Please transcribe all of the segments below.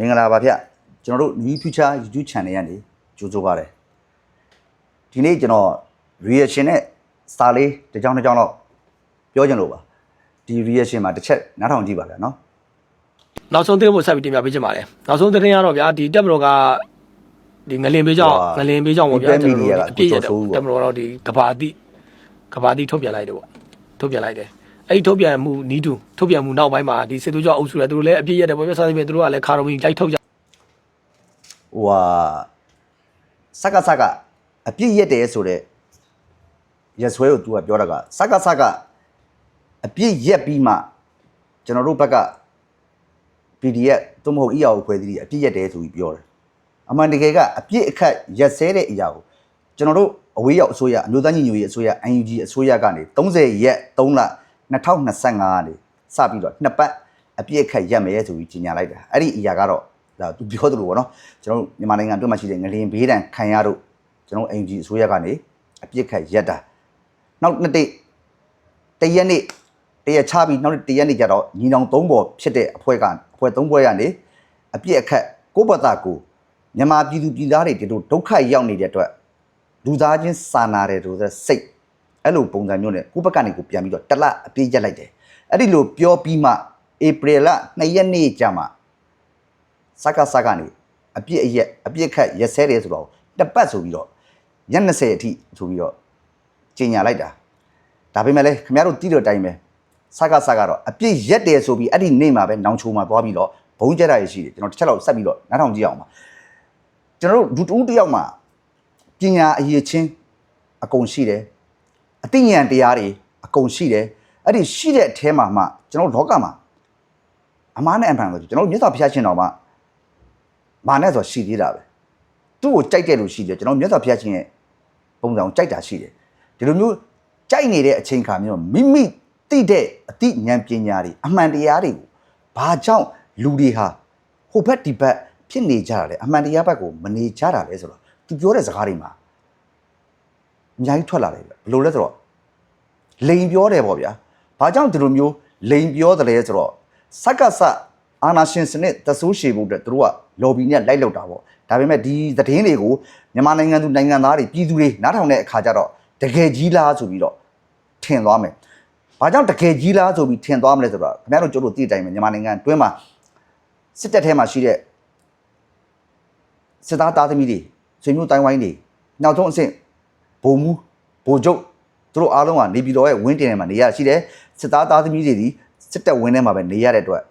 မင်္ဂလာပါဗျကျွန်တော်တို့ New Future YouTube Channel ကနေကြိုးဆိုပါရစေဒီနေ့ကျွန်တော် reaction နဲ့စာလေးတစ်ကြောင်းတစ်ကြောင်းတော့ပြောချင်လို့ပါဒီ reaction မှာတစ်ချက်နားထောင်ကြည့်ပါဗျာနော်နောက်ဆုံးသတင်းကိုဆက်ပြီးတင်ပြပေးချင်ပါတယ်နောက်ဆုံးသတင်းကတော့ဗျာဒီတက်မတော်ကဒီငလင်ပေးကြောင်းငလင်ပေးကြောင်းပေါ့ဗျာကျွန်တော်တို့အပြည့်ရတဲ့တက်မတော်တော့ဒီကဘာတိကဘာတိထုတ်ပြန်လိုက်တယ်ပေါ့ထုတ်ပြန်လိုက်တယ် အဲ့ဒီထုတ်ပြန်မှုနီးတူထုတ်ပြန်မှုနောက်ပိုင်းမှာဒီစစ်သွေးကြောအုပ်စုလည်းသူတို့လည်းအပြည့်ရတယ်ပေါ့ဗျာစသဖြင့်သူတို့ကလည်းခါတော်မီလိုက်ထုတ်ကြဟိုဟာစကစကအပြစ်ရက်တယ်ဆိုတော့ရက်ဆွဲကို तू ကပြောတာကစကစကအပြစ်ရက်ပြီးမှကျွန်တော်တို့ဘက်က PDF သို့မဟုတ် EAO ဖွဲ့စည်းအပြစ်ရက်တယ်ဆိုပြီးပြောတယ်အမှန်တကယ်ကအပြစ်အခတ်ရက်စဲတဲ့အရာကိုကျွန်တော်တို့အဝေးရောက်အစိုးရအမျိုးသားညီညွတ်ရေးအစိုးရ UNG အစိုးရကနေ30ရက်3လ 2025ကနေစပြီးတော့နှစ်ပတ်အပြစ်အခတ်ရက်မယ်ဆိုပြီးကြီးညာလိုက်တာအဲ့ဒီအရာကတော့ဒါသူပြောသလိုပေါ့နော်ကျွန်တော်တို့မြန်မာနိုင်ငံအတွင်းမှာရှိတဲ့ငလင်ဘေးဒဏ်ခံရတို့ကျွန်တော် UNG အစိုးရကနေအပြစ်အခတ်ရက်တာနောက်နှစ်တိတရက်နေ့တရက်ချပြီးနောက်တစ်ရက်နေ့ကျတော့ညီနောင်သုံးပေါ်ဖြစ်တဲ့အဖွဲ့ကအဖွဲ့သုံးဖွဲ့ကနေအပြစ်အခတ်ကိုယ့်ဘတာကိုမြန်မာပြည်သူပြည်သားတွေဒီလိုဒုက္ခရောက်နေတဲ့အတွက်လူသားချင်းစာနာတယ်ဆိုတဲ့စိတ် အဲ့လိုပုံစံမျိုးနဲ့ကိုယ့်ဘက်ကနေကိုပြန်ပြီးတော့တစ်လအပြည့်ရက်လိုက်တယ်အဲ့ဒီလိုပြောပြီးမှဧပြီလ2ရက်နေ့ကျမှစကားစကားနေအပြည့်အရက်အပြည့်ခတ်ရက်ဆဲတယ်ဆိုတော့တစ်ပတ်ဆိုပြီးတော့ရက်20အထိဆိုပြီးတော့ကျင်ညာလိုက်တာဒါပေမဲ့လည်းခင်ဗျားတို့တည်တဲ့အတိုင်းပဲစကားစကားတော့အပြစ်ရက်တယ်ဆိုပြီးအဲ့ဒီနေ့မှာပဲနောင်ချိုမှာသွားပြီးတော့ဘုံကျက်တာရရှိတယ်ကျွန်တော်တစ်ချက်လောက်ဆက်ပြီးတော့နားထောင်ကြည့်အောင်ပါကျွန်တော်တို့ဒူတူတယောက်မှာပညာအရေးချင်းအကုန်ရှိတယ် အသိဉာဏ်တရားတွေအကုန်ရှိတယ်အဲ့ဒီရှိတဲ့အထဲမှာမှကျွန်တော်တို့လောကမှာအမားနဲ့အမှန်ဆိုကျွန်တော်တို့မြတ်စွာဘုရားရှင်တော်မှာမာနဲ့ဆိုရှိသေးတာပဲသူ့ကိုကြိုက်တယ်လို့ရှိတယ်ကျွန်တော်မြတ်စွာဘုရားရှင်ရဲ့ပုံစံကိုကြိုက်တာရှိတယ်ဒီလိုမျိုးကြိုက်နေတဲ့အချိန်ခါမျိုးမိမိသိတဲ့အသိဉာဏ်ပညာတွေအမှန်တရားတွေကိုဘာကြောင့်လူတွေဟာဟိုဘက်ဒီဘက်ဖြစ်နေကြတာလဲအမှန်တရားဘက်ကိုမနေကြတာလဲဆိုတော့သူပြောတဲ့စကားတွေမှာ အများကြီးထွက်လာတယ်ဗျဘယ်လိုလဲဆိုတော့လိန်ပြောတယ်ပေါ့ဗျာဘာကြောင့်ဒီလိုမျိုးလိန်ပြောတယ်လဲဆိုတော့စက္ကစအာနာရှင်စနစ်တဆိုးရှည်ဖို့အတွက်သူတို့က lobby နဲ့လိုက်လောက်တာပေါ့ဒါပေမဲ့ဒီသတင်းတွေကိုမြန်မာနိုင်ငံသူနိုင်ငံသားတွေပြည်သူတွေနားထောင်တဲ့အခါကျတော့တကယ်ကြီးလားဆိုပြီးတော့ထင်သွားမယ်။ဘာကြောင့်တကယ်ကြီးလားဆိုပြီးထင်သွားမလဲဆိုတော့ခင်ဗျားတို့ကျတို့သိတဲ့အတိုင်းပဲမြန်မာနိုင်ငံတွင်းမှာစစ်တပ်ထဲမှာရှိတဲ့စစ်သားသားသမီးတွေဆွေမျိုးတိုင်းဝိုင်းတွေနောက်ဆုံးအဆင့် ဗိုလ်မှူးဗိုလ်ချုပ်သူတို့အားလုံးကနေပြည်တော်ရဲ့ဝင်းတင်ထဲမှာနေရရှိတယ်စစ်သားသားသမီးတွေဒီစစ်တပ်ဝင်းထဲမှာပဲနေရတဲ့အတွက်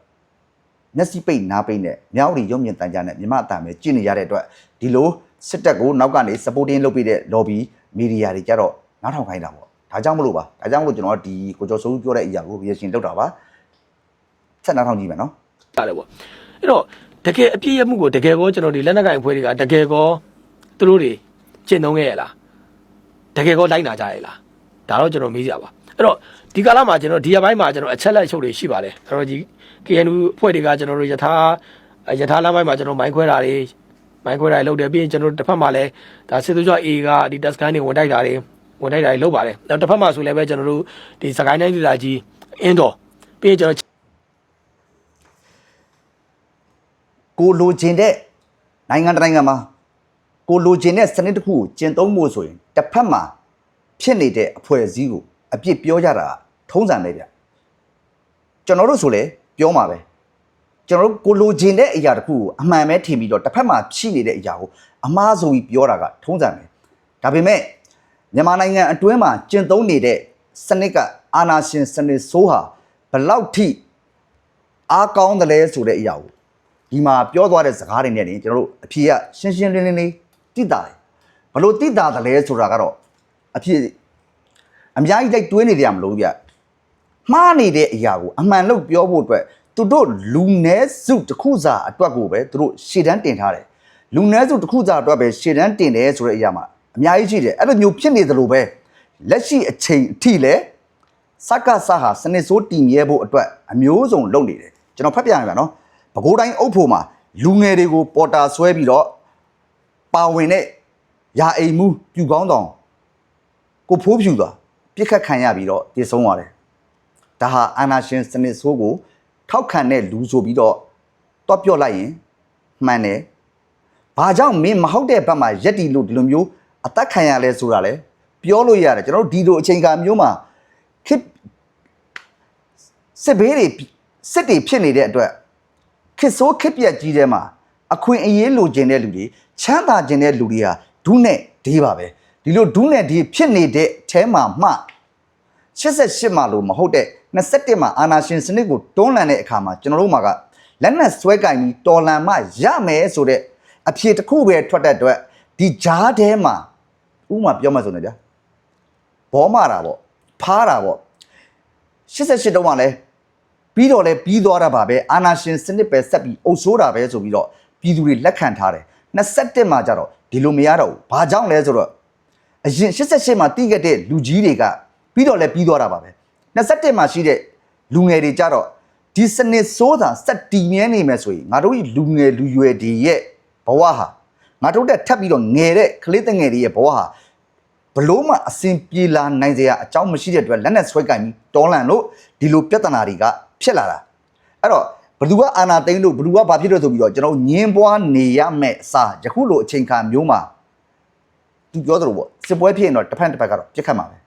မျက်စိပိတ်နားပိတ်နဲ့မြောက်ရီရုံမြင့်တန်ကြားနဲ့မြမအတံပဲကြည့်နေရတဲ့အတွက်ဒီလိုစစ်တပ်ကိုနောက်ကနေ supporting လုပ်ပေးတဲ့ lobby media တွေကြတော့နားထောင်ခိုင်းတာပေါ့ဒါကြောင့်မလို့ပါဒါကြောင့်မလို့ကျွန်တော်ကဒီကိုကျော်စိုးပြောတဲ့အရာကို reaction လုပ်တာပါဆက်နားထောင်ကြည့်မယ်နော်တယ်ပေါ့အဲ့တော့တကယ်အပြည့်ရမှုကိုတကယ်ကောကျွန်တော်ဒီလက်နက်ကိုင်အဖွဲ့တွေကတကယ်ကောသူတို့တွေကျင့်သုံးခဲ့ရလား တကယ်ကောလိုက်နာကြရလားဒါတော့ကျွန်တော်မေးကြပါအဲ့တော့ဒီကာလမှာကျွန်တော်ဒီရပိုင်းမှာကျွန်တော်အချက်လက်အချုပ်တွေရှိပါတယ်အဲ့တော့ဒီ KNU အဖွဲ့တွေကကျွန်တော်တို့ယထာယထာလမ်းပိုင်းမှာကျွန်တော်မိုင်းခွဲတာတွေမိုင်းခွဲတာတွေလုပ်တယ်ပြီးရင်ကျွန်တော်တို့တစ်ဖက်မှာလည်းဒါစစ်သူကျော် A ကဒီတက်စကန်တွေဝင်တိုက်တာတွေဝင်တိုက်တာတွေလုပ်ပါတယ်နောက်တစ်ဖက်မှာဆိုလည်းပဲကျွန်တော်တို့ဒီစကိုင်းတိုင်းဒေသကြီးအင်းတော်ပြီးရင်ကျွန်တော်ကိုလိုချင်တဲ့နိုင်ငံတစ်နိုင်ငံမှာ ကိုလိုချင်တဲ့စနစ်တစ်ခုကိုကျင့်သုံးဖို့ဆိုရင်တစ်ဖက်မှာဖြစ်နေတဲ့အဖွဲ့အစည်းကိုအပြစ်ပြောကြတာထုံးစံပဲဗျကျွန်တော်တို့ဆိုလေပြောမှာပဲကျွန်တော်တို့ကိုလိုချင်တဲ့အရာတစ်ခုကိုအမှန်ပဲထင်ပြီးတော့တစ်ဖက်မှာရှိနေတဲ့အရာကိုအမှားဆိုပြီးပြောတာကထုံးစံပဲဒါပေမဲ့မြန်မာနိုင်ငံအတွင်းမှာကျင့်သုံးနေတဲ့စနစ်ကအာဏာရှင်စနစ်ဆိုးဟာဘယ်လောက်ထိအားကောင်းတယ်လဲဆိုတဲ့အရာကိုဒီမှာပြောသွားတဲ့စကားတွေနဲ့နေကျွန်တော်တို့အဖြေကရှင်းရှင်းလင်းလင်းလေး တိတာတယ်ဘလို့တိတာတယ်လဲဆိုတာကတော့အဖြေအများကြီးလိုက်တွေးနေကြမလို့ဗျမှားနေတဲ့အရာကိုအမှန်လို့ပြောဖို့အတွက်သူတို့လူနည်းစုတစ်ခုစာအတွက်ကိုပဲသူတို့ရှေ့တန်းတင်ထားတယ်လူနည်းစုတစ်ခုစာအတွက်ပဲရှေ့တန်းတင်တယ်ဆိုတဲ့အရာမှာအများကြီးရှိတယ်အဲ့လိုမျိုးဖြစ်နေသလိုပဲလက်ရှိအချိန်အထိလည်းစက္ကစဟာစနစ်ဆိုးတည်မြဲဖို့အတွက်အမျိုးစုံလုပ်နေတယ်ကျွန်တော်ဖတ်ပြရမယ်နော်ပဲခူးတိုင်းအုပ်ဖို့မှာလူငယ်တွေကိုပေါ်တာဆွဲပြီးတော့ ပါဝင်တဲ့ယာအိမ်မှုပြူကောင်းတောင်ကိုဖိုးဖြူသွားပြစ်ခတ်ခံရပြီးတော့တည်ဆုံးသွားတယ်ဒါဟာအာနာရှင်စနစ်ဆိုးကို ထောက်ခံတဲ့လူဆိုပြီးတော့တော့ပြော့လိုက်ရင်မှန်တယ်ဘာကြောင့်မင်းမဟုတ်တဲ့ဘက်မှာရက်တီလို့ဒီလိုမျိုးအသက်ခံရလဲဆိုတာလဲပြောလို့ရတယ်ကျွန်တော်တို့ဒီလိုအချိန်ခါမျိုးမှာခစ်စစ်ဘေးတွေစစ်တွေဖြစ်နေတဲ့အတွက်ခစ်ဆိုးခစ်ပြက်ကြီးတဲ့မှာ အခွင့်အရေးလိုချင်တဲ့လူတွေချမ်းသာချင်တဲ့လူတွေဟာဒုနဲ့ဒေးပါပဲဒီလိုဒုနဲ့ဒေးဖြစ်နေတဲ့အဲမှာမှ88မှာလို့မဟုတ်တဲ့21မှာအာနာရှင်စနစ်ကိုတွန်းလှန်တဲ့အခါမှာကျွန်တော်တို့မှာကလက်နက်ဆွဲကင်ပြီးတော်လန်မှရမယ်ဆိုတဲ့အဖြေတစ်ခုပဲထွက်တဲ့အတွက်ဒီဂျားထဲမှာဥပမာပြောမှဆိုနေဗျာဘောမာတာပေါ့ဖားတာပေါ့88တုန်းကလည်းပြီးတော့လဲပြီးသွားတာပါပဲအာနာရှင်စနစ်ပဲဆက်ပြီးအုပ်ဆိုးတာပဲဆိုပြီးတော့ ပြည်သူတွေလက်ခံထားတယ်21မှာကျတော့ဒီလိုမရတော့ဘူးဘာကြောင့်လဲဆိုတော့အရင်88မှာတီးခဲ့တဲ့လူကြီးတွေကပြီးတော့လဲပြီးသွားတာပါပဲ21မှာရှိတဲ့လူငယ်တွေကြတော့ဒီစနစ်စိုးတာစက်တီမြဲနေမယ်ဆိုရင်ငါတို့ဤလူငယ်လူရွယ်တွေရဲ့ဘဝဟာငါတို့တက်ထပ်ပြီးတော့ငယ်တဲ့ကလေးတငယ်တွေရဲ့ဘဝဟာဘလို့မှအစင်ပြေလာနိုင်စရာအကြောင်းမရှိတဲ့အတွက်လက်နဲ့ဆွဲကင်ပြီးတောလန်လို့ဒီလိုပြဿနာတွေကဖြစ်လာတာအဲ့တော့ ဘသူကအာနာသိန်းလို့ဘသူကဘာဖြစ်လို့ဆိုပြီးတော့ကျွန်တော်ညင်းပွားနေရမယ့်အစားယခုလိုအချိန်ခါမျိုးမှာသူပြောသလိုပေါ့စစ်ပွဲဖြစ်ရင်တော့တစ်ဖက်တစ်ဖက်ကတော့ပြစ်ခတ်မှာပဲ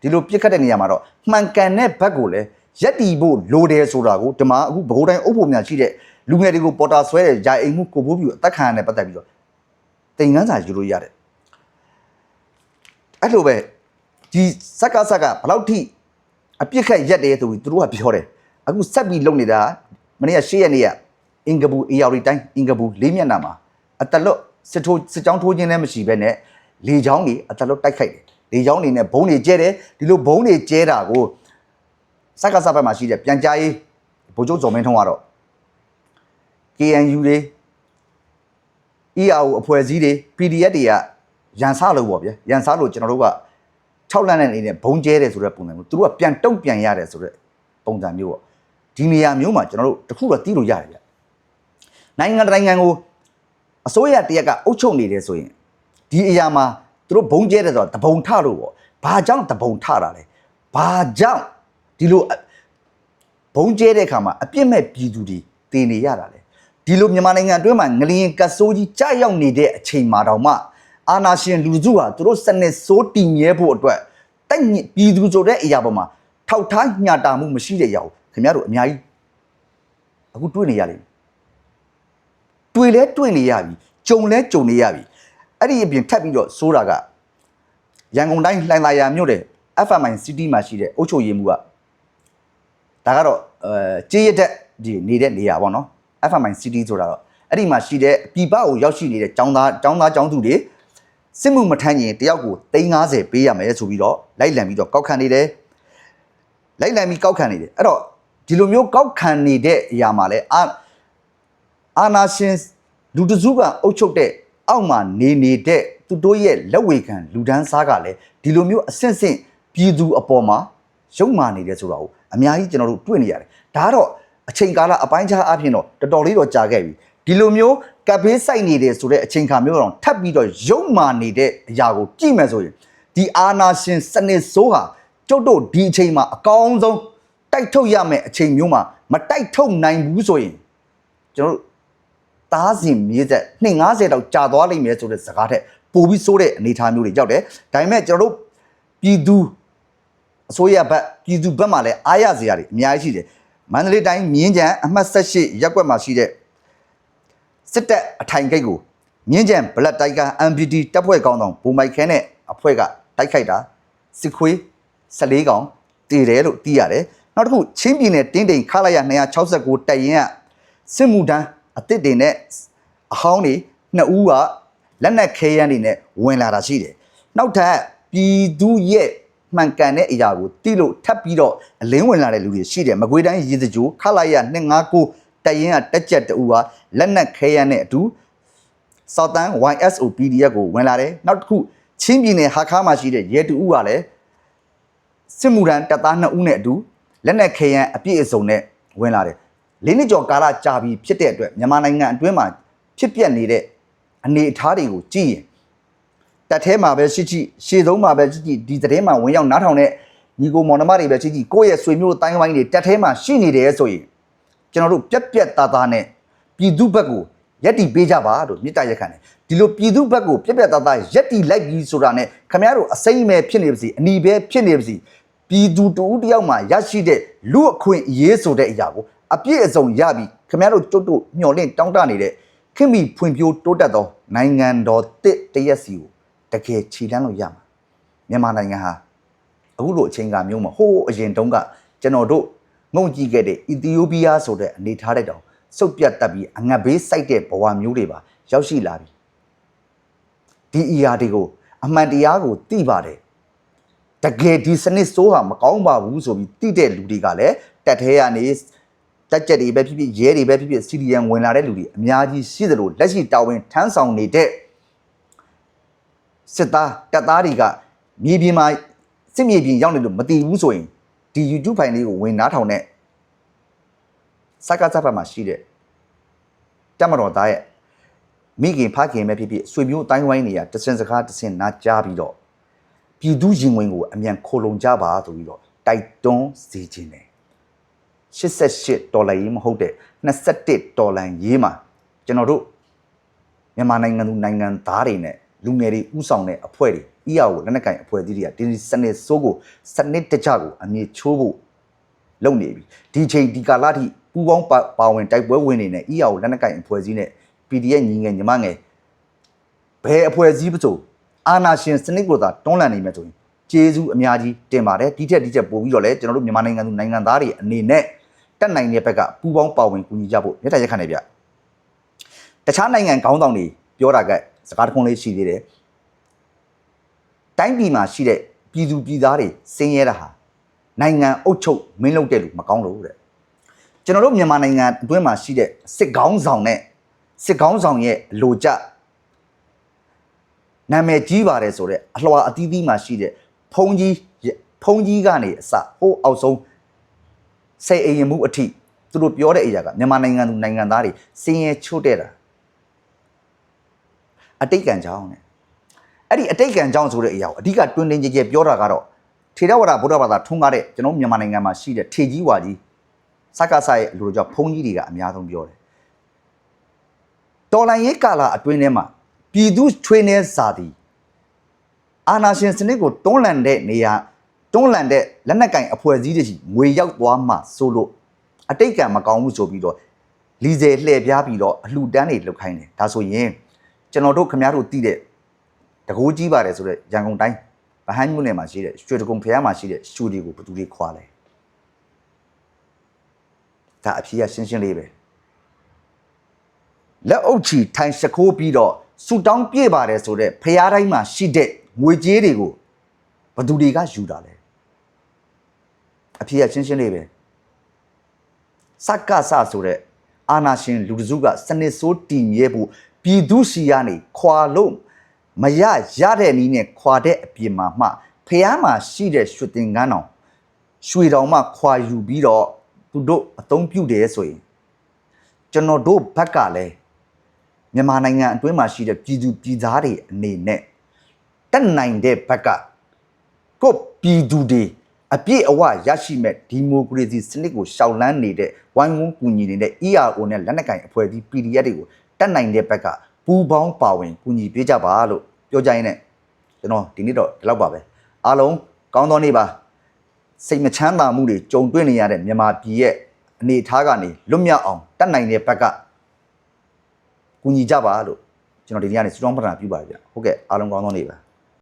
ဒီလိုပြစ်ခတ်တဲ့နေရာမှာတော့မှန်ကန်တဲ့ဘက်ကိုလည်းရက်တီဖို့လိုတယ်ဆိုတာကိုဒီမှာအခုဘကိုးတိုင်းအုပ်ဖို့များရှိတဲ့လူငယ်တွေကိုပေါ်တာဆွဲတဲ့ဂျာအိမ်မှုကိုပိုးပြီးအသက်ခံရတဲ့ပတ်သက်ပြီးတော့တင်ငန်းစာယူလို့ရတယ်အဲ့လိုပဲဒီစက်ကစက်ကဘယ်လောက်ထိအပြစ်ခတ်ရက်တယ်ဆိုပြီးသူတို့ကပြောတယ်အခုဆက်ပြီးလုပ်နေတာ မနေ့က၈ရက်နေ့ကအင်္ဂဘူအေယာရီတိုင်းအင်္ဂဘူလေးမျက်နှာမှာအတလွတ်စစ်ထိုးစစ်ကြောင်းထိုးခြင်းလည်းမရှိဘဲနဲ့လေချောင်းကြီးအတလွတ်တိုက်ခိုက်တယ်လေချောင်းနေနဲ့ဘုံတွေကျဲတယ်ဒီလိုဘုံတွေကျဲတာကိုစက်ကစဘက်မှာရှိတဲ့ပြန်ကြားရေးဗိုလ်ချုပ်ဇော်မင်းထွန်းကတော့ KNU တွေ EAO အဖွဲ့အစည်းတွေ PDF တွေကရန်စားလို့ပေါ့ဗျာရန်စားလို့ကျွန်တော်တို့က6လမ်းနဲ့နေနဲ့ဘုံကျဲတယ်ဆိုတဲ့ပုံစံမျိုးသူတို့ကပြန်တုံ့ပြန်ရတယ်ဆိုတဲ့ပုံစံမျိုးပေါ့ ဒီနေရာမျိုးမှာကျွန်တော်တို့တခုတော့တီးလို့ရတယ်ဗျနိုင်ငံတစ်နိုင်ငံကိုအစိုးရတရက်ကအုပ်ချုပ်နေတယ်ဆိုရင်ဒီအရာမှာသူတို့ဘုံကျဲတယ်ဆိုတော့တဘုံထလို့ပေါ့ဘာကြောင့်တဘုံထတာလဲဘာကြောင့်ဒီလိုအဘုံကျဲတဲ့အခါမှာအပြစ်မဲ့ပြည်သူတွေတည်နေရတာလေဒီလိုမြန်မာနိုင်ငံအတွင်းမှာငလျင်ကတ်ဆိုးကြီးကြာရောက်နေတဲ့အချိန်မှာတောင်မှအာနာရှင်လူစုဟာသူတို့စနစ်စိုးတည်မြဲဖို့အတွက်တိုက်ညစ်ပြည်သူဆိုတဲ့အရာပေါ်မှာထောက်ထားညှတာမှုမရှိတဲ့အရာကို ခင်ဗျားတို့အများကြီးအခုတွေ့နေရလိမ့်မယ်တွေ့လဲတွေ့နေရပြီကြုံလဲကြုံနေရပြီအဲ့ဒီအပြင်ထပ်ပြီးတော့စိုးတာကရန်ကုန်တိုင်းလှိုင်သာယာမြို့တဲ့ FMI City မှာရှိတဲ့အုပ်ချုပ်ရေးမှူးက ဒါကတော့အဲကြေးရတဲ့ဒီနေတဲ့နေရာပေါ့နော် FMI City ဆိုတာတော့အဲ့ဒီမှာရှိတဲ့ပြည်ပကိုရောက်ရှိနေတဲ့ចောင်းသားចောင်းသားចောင်းသူတွေစစ်မှုမထမ်းရင်တယောက်ကို350ပေးရမယ်ဆိုပြီးတော့လိုက်လံပြီးတော့ကောက်ခံနေတယ်လိုက်လံပြီးကောက်ခံနေတယ်အဲ့တော့ ဒီလိုမျိုးကောက်ခံနေတဲ့အရာမှာလဲအာအာနာရှင်လူတစုကအုပ်ချုပ်တဲ့အောက်မှာနေနေတဲ့သူတို့ရဲ့လက်ဝေခံလူဒန်းစားကလည်းဒီလိုမျိုးအဆင့်ဆင့်ပြည်သူအပေါ်မှာရုံမာနေတယ်ဆိုတာကိုအများကြီးကျွန်တော်တို့တွေ့နေရတယ်ဒါကတော့အချိန်ကာလအပိုင်းခြားအပြင်တော့တော်တော်လေးတော့ကြာခဲ့ပြီဒီလိုမျိုးကပ်ဘေးစိုက်နေတယ်ဆိုတဲ့အချိန်ခါမျိုးတော့ထပ်ပြီးတော့ရုံမာနေတဲ့အရာကိုကြည့်မယ်ဆိုရင်ဒီအာနာရှင်စနစ်ဆိုးဟာကျုပ်တို့ဒီအချိန်မှာအကောင်းဆုံး တိုက်ထုတ်ရမယ့်အချိန်မျိုးမှာမတိုက်ထုတ်နိုင်ဘူးဆိုရင်ကျွန်တော်တို့သားစဉ်မြေးဆက်250တောက်ကြာသွားလိမ့်မယ်ဆိုတဲ့စကားထက်ပိုပြီးစိုးတဲ့အနေအထားမျိုးတွေရောက်တယ်။ဒါပေမဲ့ကျွန်တော်တို့ပြည်သူအစိုးရဘက်ပြည်သူဘက်မှာလည်းအားရစရာတွေအများကြီးရှိတယ်။မန္တလေးတိုင်းမြင်းကြံအမှတ်78ရပ်ကွက်မှာရှိတဲ့စစ်တပ်အထိုင်ဂိတ်ကိုမြင်းကြံဘလက်တိုက်က MPD တပ်ဖွဲ့ကောင်းဆောင်ဘူမိုက်ခဲနဲ့အဖွဲ့ကတိုက်ခိုက်တာစစ်ခွေး14ကောင်တည်တယ်လို့သိရတယ်။ နောက်တစ်ခုချင်းပြည်နယ်တင်းတိန်ခလာရ269တပ်ရင်ကစစ်မှုထမ်းအစ်စ်တွေနဲ့အဟောင်းတွေနှစ်ဦးကလက်နက်ခဲယမ်းတွေနဲ့ဝင်လာတာရှိတယ်။နောက်ထပ်ပြည်သူရဲ့မှန်ကန်တဲ့အရာကိုတိလို့ထပ်ပြီးတော့အလင်းဝင်လာတဲ့လူတွေရှိတယ်။မကွေးတိုင်းရေစကြိုခလာရ259တပ်ရင်ကတက်ကြက်တူကလက်နက်ခဲယမ်းနဲ့အတူ Southern YSO PDF ကိုဝင်လာတယ်။နောက်တစ်ခုချင်းပြည်နယ်ဟာခါမှာရှိတဲ့ရဲတူဦးကလည်းစစ်မှုထမ်းတပ်သား2ဦးနဲ့အတူ လက်နက်ခဲယမ်းအပြည့်အစုံနဲ့ဝင်လာတယ်လေးနှစ်ကျော်ကာလကြာပြီဖြစ်တဲ့အတွက်မြန်မာနိုင်ငံအတွင်းမှာဖြစ်ပျက်နေတဲ့အနေအထားတွေကိုကြည့်ရင်တက်ထဲမှာပဲရှိရှိရှေ့ဆုံးမှာပဲရှိရှိဒီသတင်းမှာဝင်ရောက်နားထောင်တဲ့ညီကိုမောင်နှမတွေပဲရှိရှိကိုယ့်ရဲ့ဆွေမျိုးတိုင်းဝိုင်းတွေတက်ထဲမှာရှိနေတယ်ဆိုရင်ကျွန်တော်တို့ပြက်ပြက်သားသားနဲ့ပြည်သူဘက်ကိုရက်တီပေးကြပါလို့မြစ်တာရက်ခံတယ်ဒီလိုပြည်သူဘက်ကိုပြက်ပြက်သားသားရက်တီလိုက်ပြီးဆိုတာနဲ့ခမရတို့အစိမ့်မဲ့ဖြစ်နေပါစီအနီပဲဖြစ်နေပါစီ ပြည်သူတဦးတယောက်မှရရှိတဲ့လူအခွင့်အရေးဆိုတဲ့အရာကိုအပြည့်အစုံရပြီးခမရတို့ကျွတ်တို့မျှော်လင့်တောင်းတနေတဲ့ခင်မီဖွံ့ဖြိုးတိုးတက်သောနိုင်ငံတော်တစ်တရက်စီကိုတကယ်ခြေလှမ်းလို့ရမှာမြန်မာနိုင်ငံဟာအခုလိုအချိန်ကမျိုးမှာဟိုးအရင်တုန်းကကျွန်တော်တို့ငုံကြည့်ခဲ့တဲ့အီသီယိုးပီးယားဆိုတဲ့အနေထားတဲ့တောင်စုပ်ပြတ်တက်ပြီးအငတ်ဘေးစိုက်တဲ့ဘဝမျိုးတွေပါရောက်ရှိလာပြီဒီအရာတွေကိုအမှန်တရားကိုသိပါတယ် တကယ်ဒီစနစ်ဆိုးဟာမကောင်းပါဘူးဆိုပြီးသိတဲ့လူတွေကလည်းတက်သေးရနေတက်ကြက်တွေပဲဖြစ်ဖြစ်ရဲတွေပဲဖြစ်ဖြစ်စီဒီယန်ဝင်လာတဲ့လူတွေအများကြီးရှိသလိုလက်ရှိတာဝန်ထမ်းဆောင်နေတဲ့စစ်သားတပ်သားတွေကမြေပြင်မှာစစ်မြေပြင်ရောက်နေလို့မတည်ဘူးဆိုရင်ဒီ YouTube ဖိုင်လေးကိုဝင်နားထောင်တဲ့စကားစပ်ဖတ်မှာရှိတဲ့တက်မတော်သားရဲ့မိခင်ဖခင်ပဲဖြစ်ဖြစ်ဆွေမျိုးအတိုင်းဝိုင်းနေရတစင်စကားတစင်နားကြားပြီးတော့ ပြည်သူရင်ဝင်ကိုအမြန်ခိုလုံကြပါဆိုပြီးတော့တိုက်တွန်းစေခြင်းတယ်88ဒေါ်လာရေးမဟုတ်တဲ့21ဒေါ်လာရေးမှာကျွန်တော်တို့မြန်မာနိုင်ငံသူနိုင်ငံသားတွေနဲ့လူငယ်တွေဥဆောင်တဲ့အဖွဲ့တွေအီယာကိုလက်နက်ကင်အဖွဲ့အစည်းတွေကဒီစနစ်စိုးကိုစနစ်တကျကိုအမြင့်ချိုးဖို့လုပ်နေပြီဒီချိန်ဒီကာလထိပူပေါင်းပါပါဝင်တိုက်ပွဲဝင်နေတဲ့အီယာကိုလက်နက်ကင်အဖွဲ့အစည်းနဲ့ PDF ညီငယ်ညီမငယ်ဘယ်အဖွဲ့အစည်းပစိုး အာနာရှင်စနစ်ကိုသာတွန်းလှန်နေမယ်ဆိုရင်ကျေးဇူးအများကြီးတင်ပါတယ်ဒီထက်ဒီထက်ပိုပြီးတော့လဲကျွန်တော်တို့မြန်မာနိုင်ငံသူနိုင်ငံသားတွေအနေနဲ့တက်နိုင်တဲ့ဘက်ကပူပေါင်းပါဝင်ကူညီကြဖို့မြတ်တရက်ခံနေဗျတခြားနိုင်ငံခေါင်းဆောင်တွေပြောတာကစကားတစ်ခုလေးရှိသေးတယ်တိုင်းပြည်မှာရှိတဲ့ပြည်သူပြည်သားတွေစင်းရဲတာဟာနိုင်ငံအုပ်ချုပ်မင်းလုပ်တဲ့လူမကောင်းလို့တဲ့ကျွန်တော်တို့မြန်မာနိုင်ငံအတွင်းမှာရှိတဲ့စစ်ကောင်းဆောင်နဲ့စစ်ကောင်းဆောင်ရဲ့လိုကြ နာမည်ကြီးပါတယ်ဆိုတော့အလှော်အသီးသီးမှာရှိတဲ့ဖုံကြီးဖုံကြီးကနေအစဟိုးအောက်ဆုံးစိတ်အရင်မှုအထိသူတို့ပြောတဲ့အရာကမြန်မာနိုင်ငံသူနိုင်ငံသားတွေစင်းရဲချို့တဲ့တာအတိတ်ကံကြောင်းနဲ့အဲ့ဒီအတိတ်ကံကြောင်းဆိုတဲ့အရာကိုအဓိကတွင်တင်ကြဲကြဲပြောတာကတော့ထေရဝါဒဗုဒ္ဓဘာသာထွန်းကားတဲ့ကျွန်တော်မြန်မာနိုင်ငံမှာရှိတဲ့ထေကြီးဝါကြီးစက္ကစရဲ့အလိုကြောင့်ဘုန်းကြီးတွေကအများဆုံးပြောတယ်တော်လန်ရေးကာလအတွင်းထဲမှာ ပြည်သူချွေးနေစာသည်အာနာရှင်စနစ်ကိုတွန်းလှန်တဲ့နေရာတွန်းလှန်တဲ့လက်နက်ကင်အဖွဲ့အစည်းတွေရှိငွေရောက်သွားမှဆိုလို့အတိတ်ကံမကောင်းဘူးဆိုပြီးတော့လီဇယ်လှည့်ပြားပြီးတော့အလှူဒန်းတွေလုပ်ခိုင်းတယ်ဒါဆိုရင်ကျွန်တော်တို့ခင်ဗျားတို့သိတဲ့တကိုးကြီးပါတယ်ဆိုတော့ရန်ကုန်တိုင်းဗဟန်းမြို့နယ်မှာရှိတဲ့ရွှေတကုံဖျားမှာရှိတဲ့ရှူဒီကိုဘယ်သူတွေခွာလဲဒါအဖြေကရှင်းရှင်းလေးပဲလက်အုပ်ချီထိုင်စခိုးပြီးတော့ ဆူတောင်းပြေးပါတယ်ဆိုတော့ဖျားတိုင်းမှာရှိတဲ့ငွေကြေးတွေကိုဘယ်သူတွေကယူတာလဲအဖြေကရှင်းရှင်းလေးပဲစက္ကစဆိုတဲ့အာနာရှင်လူတစုကစနစ်ဆိုးတည်မြဲဖို့ပြည်သူစီကနေခွာလို့မရရတဲ့နည်းနဲ့ခွာတဲ့အပြင်မှာမှဖះမှာရှိတဲ့ရွှေတင်ကန်းတော်ရွှေတောင်မှခွာယူပြီးတော့သူတို့အသုံးပြုတယ်ဆိုရင်ကျွန်တော်တို့ဘက်ကလည်း မြန်မာနိုင်ငံအတွင်းမှာရှိတဲ့ပြည်သူပြည်သားတွေအနေနဲ့တက်နိုင်တဲ့ဘက်ကကိုယ့်ပြည်သူတွေအပြည့်အဝရရှိမဲ့ဒီမိုကရေစီစနစ်ကိုရှောင်လန်းနေတဲ့ဝိုင်းဝန်းကူညီနေတဲ့ ERO နဲ့လက်နက်ကင်အဖွဲ့အစည်း PDF တွေကိုတက်နိုင်တဲ့ဘက်ကပူးပေါင်းပါဝင်ကူညီပေးကြပါလို့ပြောကြရင်းနဲ့ကျွန်တော်ဒီနေ့တော့ဒီလောက်ပါပဲအားလုံးကောင်းသောနေ့ပါစိတ်မချမ်းသာမှုတွေကြုံတွေ့နေရတဲ့မြန်မာပြည်ရဲ့အနေအထားကနေလွတ်မြောက်အောင်တက်နိုင်တဲ့ဘက်က ကူညီကြပါလို့ကျွန်တော်ဒီနေ့ကနေစူတောင်းပတနာပြုပါရဗျဟုတ်ကဲ့အားလုံးကောင်းသောနေ့ပါ